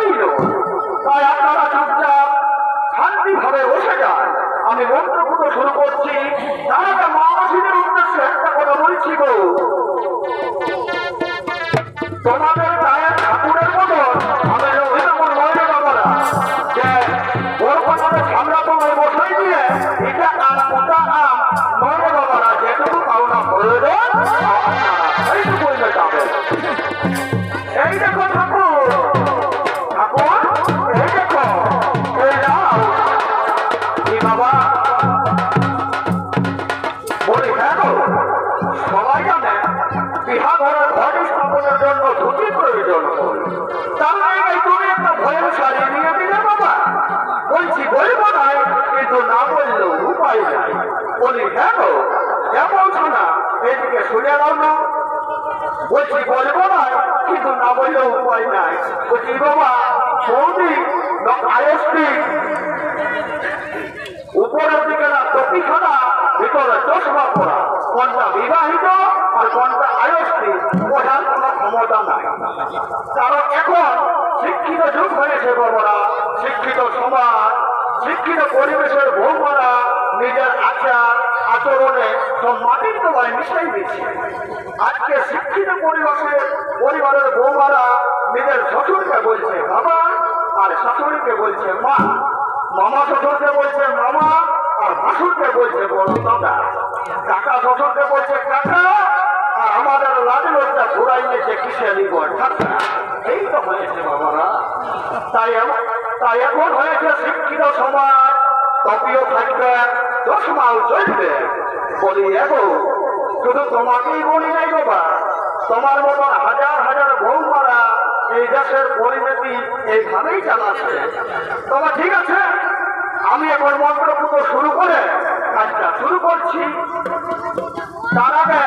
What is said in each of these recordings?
করিল তাই আপনারা চুপচাপ শান্তিভাবে বসে যান। আমি মন্ত্রপুত শুরু করছি। তারা আগে মা মাসিদের উদ্দেশ্যে একটা কথা বলছি গো এদিকে শুনে বলছি, বলব না, কিন্তু না বললেও উপায় নাই। বলছি, বাবা সৌদি আয়স্তি উপরের দিকে না, টপিখানা, ভিতরে চশমা পড়া কোনটা বিবাহিত আর কোনটা আয়স্ত্রী বোঝার কোনো ক্ষমতা নাই। কারণ এখন শিক্ষিত যুগ হয়েছে, বাবারা। শিক্ষিত সমাজ, শিক্ষিত পরিবেশের বৌমারা নিজের আচার আচরণে সব মাটির তলায় মিশাই দিচ্ছে আজকে শিক্ষিত পরিবেশে পরিবারের বৌমারা নিজের শ্বশুরকে বলছে বাবা আর শাশুড়িকে বলছে মা। মামা শ্বশুরকে বলছে মামা আর ভাসুরকে বলছে বড় দাদা। কাকা শ্বশুরকে বলছে কাকা আর আমাদের লাজ লজ্জা ঘুরাই নিয়েছে কিসেরি ঠাকুর এই তো হয়েছে বাবারা। তাই তাই এখন হয়েছে শিক্ষিত সমাজ। তপিও থাকবে। চশমাও চলবে বলি, এগো, শুধু তোমাকেই বলি নাই বাবা তোমার মতন হাজার হাজার বৌমারা এই দেশের পরিণতি এইভাবেই চালাচ্ছে। তবে ঠিক আছে, আমি এখন মন্ত্রপুত শুরু করে কাজটা শুরু করছি। তার আগে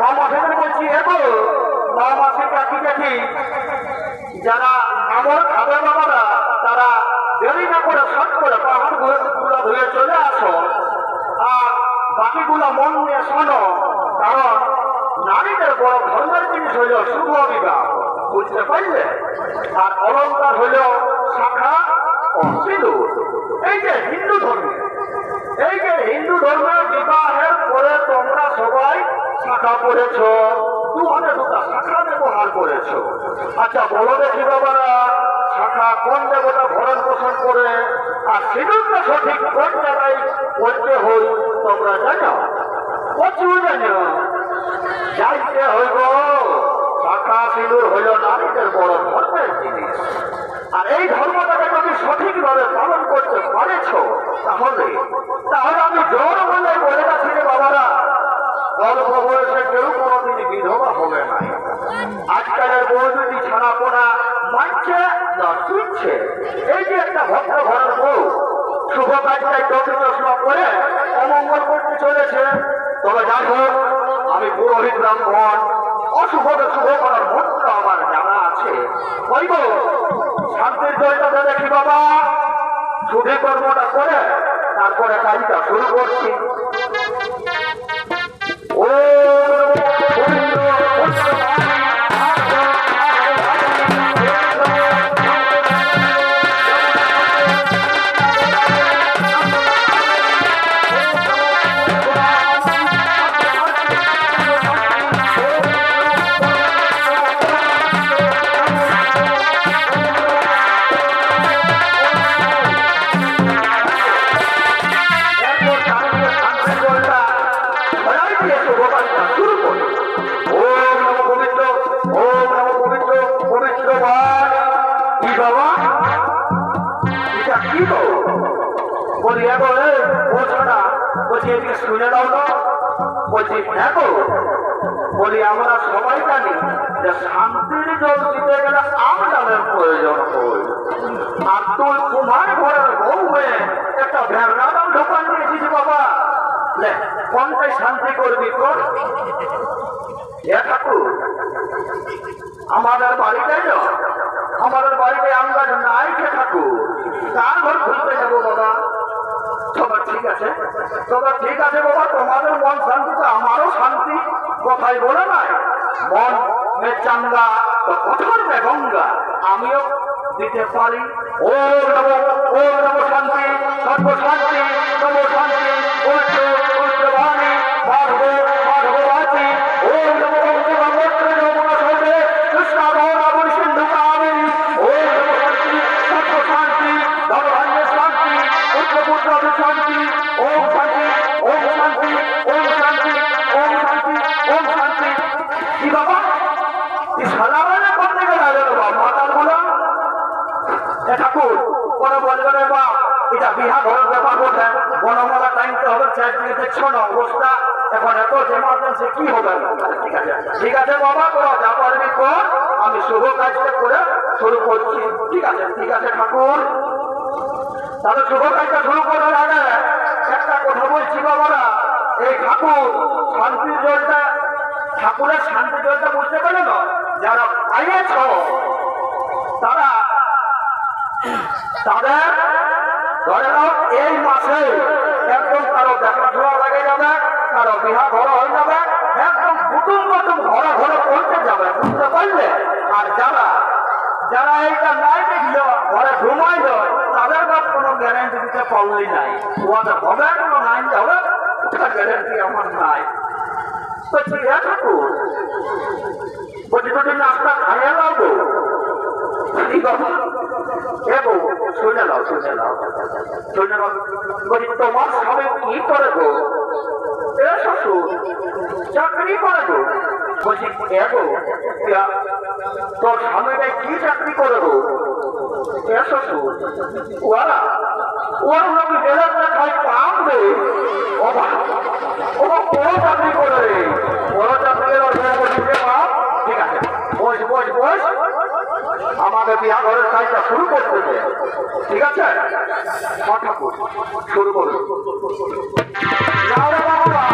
মামা বলছি এগো মামা কাকি কাকি যারা আমার হইল শুভ বিবাহ বুঝতে পারলে? আর অলঙ্কার হইল শাখা সিঁদুর। এই যে হিন্দু ধর্মে, এই যে হিন্দু ধর্মের বিবাহের পরে তোমরা সবাই শাখা পড়েছ, দু হাতে দুটা শাখা ব্যবহার করেছ। আচ্ছা বলো দেখি বাবারা, শাখা কোন দেবতা ভরণ পোষণ করে, আর সিঁদুরটা সঠিক কোন জায়গায় করতে হই তোমরা জানো? প্রচুর জানো। যাইতে হইব। সিঁদুর হইল নারীদের বড় ধর্মের জিনিস। আর এই ধর্মটাকে যদি সঠিকভাবে পালন করতে পারেছ, তাহলে তাহলে আমি জোর বলে বলে যাচ্ছি রে বাবারা, অল্প বয়সে কেউ কোনোদিন বিধবা হবে না আজকালের বউ যদি ছাড়া পোনা মানছে না শুনছে এই যে একটা ভক্ত ঘরের বউ, শুভ কাজটাই টপি চশমা করে অমঙ্গল করতে চলেছে। তবে দেখো আমি পুরোহিত ব্রাহ্মণ অশুভকে শুভ করার মন্ত্র আমার জানা আছে। হইব শান্তির জয়টা দেখি বাবা। শুভে কর্মটা করে, তারপরে কাজটা শুরু করছি। ও সবাই জানি যে শান্তির জল দিতে গেলে আমদানের প্রয়োজন হয়। তুই কুমার ঘরের বউ হয়ে একটা ভেড়া দাম ঢোকান দিয়েছিস বাবা। কোনটাই শান্তি করবি তোর? আমাদের বাড়িতে না আমাদের বাড়িতে আমরা নাই কে ঠাকুর। কার ঘর খুলতে যাব বাবা। সবার ঠিক আছে, তবে ঠিক আছে বাবা, তোমাদের মন শান্তি আমারও শান্তি, কথাই বলে নাই। মন মে চাঙ্গা তো কঠোর মে গঙ্গা। আমিও দিতে পারি। ও নব ও নব শান্তি, সর্বশান্তি নব শান্তি ওষ্টে পরে বলবে এটা বিহা ঘরের ব্যাপার টাইমতে হবে অবস্থা। এখন এত এমার্জেন্সি কি হবে? ঠিক আছে বাবা, তোরা যা পারবি কর। আমি শুভ কাজটা করে শুরু করছি। ঠিক আছে ঠিক আছে ঠাকুর। তাহলে শুভ কাজটা শুরু করার আগে একটা কথা বলছি বাবারা। এই ঠাকুর শান্তির জলটা, ঠাকুরের শান্তির জলটা বুঝতে পারে না? যারা পাইয়েছ তারা তাদের ধরে নাও এই মাসে একদম কারও দেখাশোনা লাগে যাবে, কারও বিহা ঘর হয়ে যাবে, একদম কুটুম কুটুম ঘরে ঘরে পৌঁছে যাবে, বুঝতে পারলে? আর যারা যারা এইটা নাই দেখল ঘরে ঘুমাই যায়, তাদের কাছে কোনো গ্যারান্টি দিতে পারলি নাই। ওদের হবে কোনো নাই যাবে ওটার গ্যারান্টি আমার নাই। তো ঠিক আছে তোদের নাস্তা খাইয়ে লাগবো? ঠিক আছে এবো শুনে নাও শুনে নাও শুনে নাও বলি, তোমার স্বামী কি করে গো? এ শ্বশুর, চাকরি করে গো। বলছি এবো তোর স্বামীটা কি চাকরি করে গো? এ শ্বশুর ওরা ওর নাকি দেহের খাই পাবে ও ও বড় চাকরি করে রে। বড় চাকরি ঠিক আছে। বস বস বস। আমাদের বিয়া ঘরের কাজটা শুরু করতে। ঠিক আছে? শুরু রে বাবুরা বাবুরা।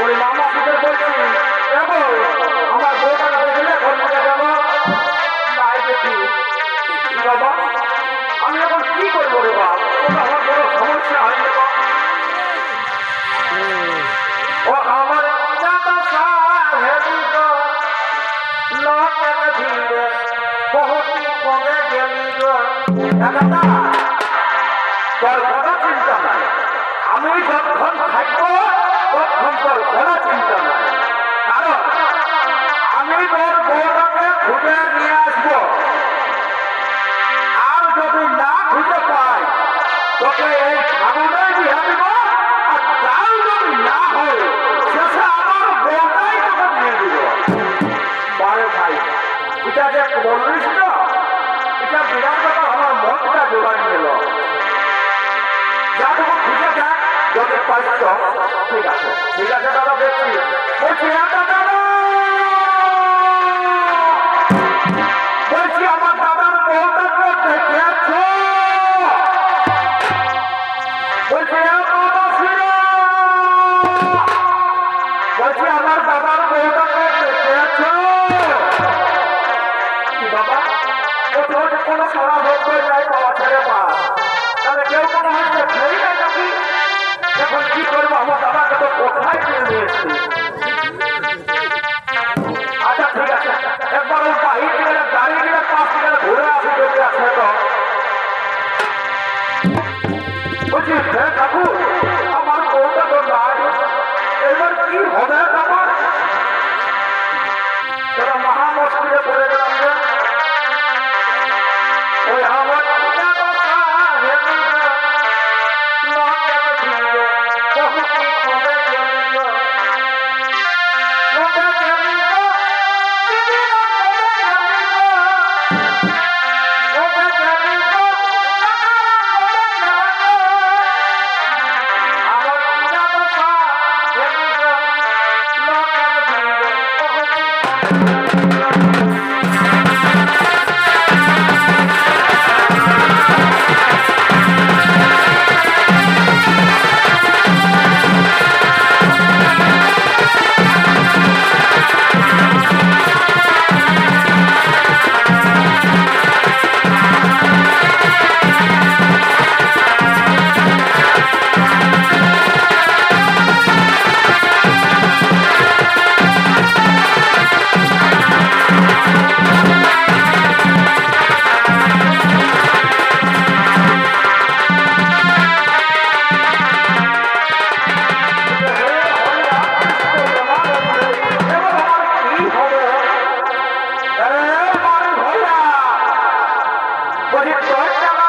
ওই মামা পুজো করছি এবং আমার বউটা দেখলে ঘরটা যাব তাই দেখি বাবা, আমি এখন কি করব রে বাপ? ওটা আমার বড় সমস্যা হয় ও আমার দাদা সাহেব লোকের ভিড়ে বহুত কমে গেলি গো হ্যাঁ দাদা, তোর কথা চিন্তা নাই। আমি ঠিক আছে। ঠিক আছে দাদা দেখছি হ্যাঁ, দাদা কি করব? আমার দাদাকে তো কোথায় নিয়ে এসেছি What do?